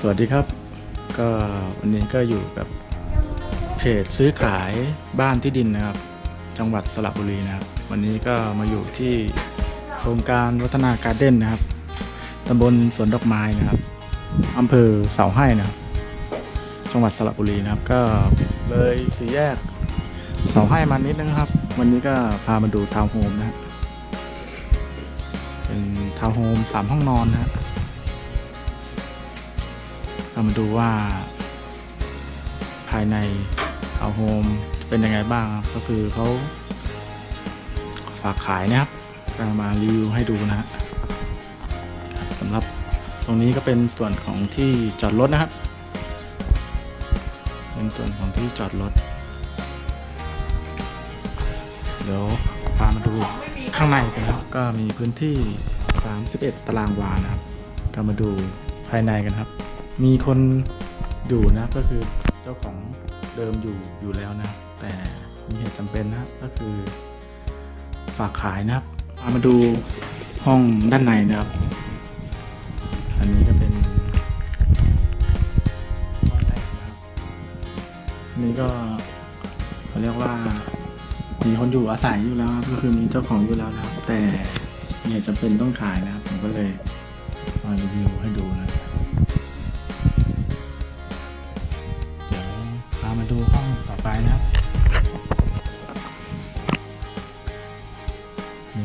สวัสดีครับ ก็วันนี้ก็อยู่กับเพจซื้อขายบ้านที่ดินนะครับ จังหวัดสระบุรีนะครับ วันนี้ก็มาอยู่ที่โครงการวัฒนาการเด้นนะครับตำบลสวนดอกไม้นะครับอำเภอเสาให้นะครับ จังหวัดสระบุรีนะครับ ก็เลยสี่แยกเสาให้มานิดนึงครับ วันนี้ก็พามาดูทาวน์โฮมนะฮะเป็นทาวน์โฮมสามห้องนอนนะฮะ เรามาดูว่า ภายในเอาโฮมจะเป็นยังไงบ้างครับก็คือเขาฝากขายนะครับก็มารีวิวให้ดูนะฮะครับสำหรับตรงนี้ก็เป็นส่วนของที่จอดรถนะครับ เป็นส่วนของที่จอดรถ เดี๋ยวพามาดูข้างในกันครับ ก็มีพื้นที่ 31 ตารางวานะครับ ก็มาดูภายในกันครับ มีคนอยู่นะก็คือเจ้าของเดิมอยู่อยู่แล้วนะ แต่มีเหตุจำเป็นนะก็คือฝากขายนะครับมาดูห้องด้านในนะครับ อันนี้ก็เป็นห้องแรกนะครับอันนี้ก็เขาเรียกว่า มีคนอยู่อาศัยอยู่แล้วครับก็คือมีเจ้าของอยู่แล้วนะครับ แต่มีเหตุจำเป็นต้องขายนะครับผมก็เลยมารีวิวให้ดูนะครับ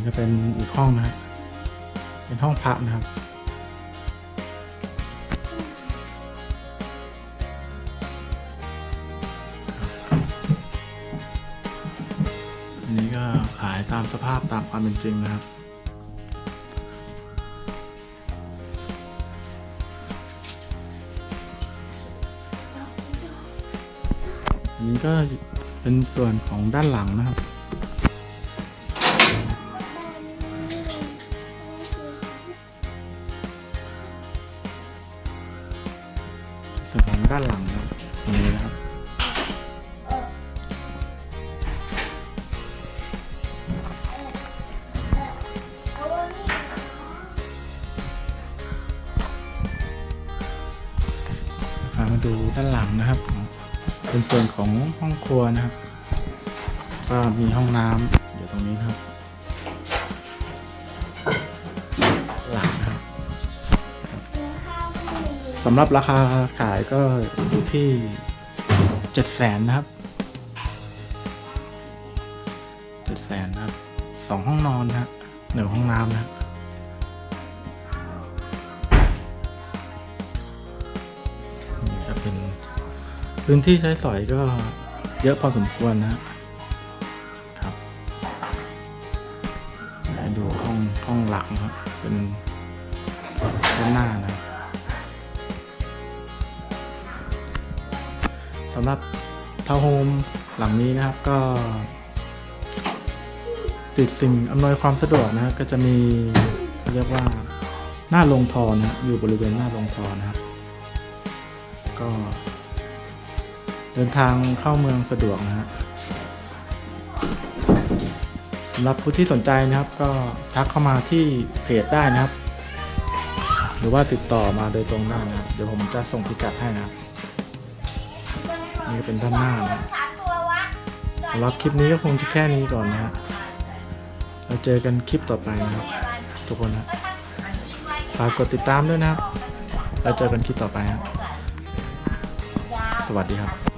นี่ก็เป็นอีกห้องนะครับ เป็นห้องพักนะครับ อันนี้ก็ขายตามสภาพตามความเป็นจริงนะครับอันนี้ก็เป็นส่วนของด้านหลังนะครับ ส่วนของด้านหลังนะครับตรงนี้นะครับพามาดูด้านหลังนะครับ เป็นส่วนของห้องครัวนะครับ ก็มีห้องน้ำอยู่ตรงนี้ครับ สำหรับราคาขายก็อยู่ที่เจ็ดแสนนะครับเจ็ดแสนนะครับสองห้องนอนนะฮะหนึ่งห้องน้ำนะครับนี่ก็เป็นพื้นที่ใช้สอยก็เยอะพอสมควรนะครับดูห้องห้องหลักนะครับเป็นด้านหน้านะครับ สำหรับทาวน์โฮมหลังนี้นะครับก็ ติดสิ่งอำนวยความสะดวกนะครับก็จะมีเรียกว่าหน้าลงทอนะอยู่บริเวณหน้าลงทอนะครับ ก็ เดินทางเข้าเมืองสะดวกนะฮะสำหรับผู้ที่สนใจนะครับ ก็ทักเข้ามาที่เพจได้นะครับ หรือว่าติดต่อมาโดยตรงได้นะครับ เดี๋ยวผมจะส่งพิกัดให้นะครับ นี่ก็เป็นด้านหน้านะสำหรับคลิปนี้ก็คงจะแค่นี้ก่อนนะฮะเราเจอกันคลิปต่อไปนะครับ ทุกคนนะฝากกดติดตามด้วยนะครับแล้วเจอกันคลิปต่อไปครับสวัสดีครับ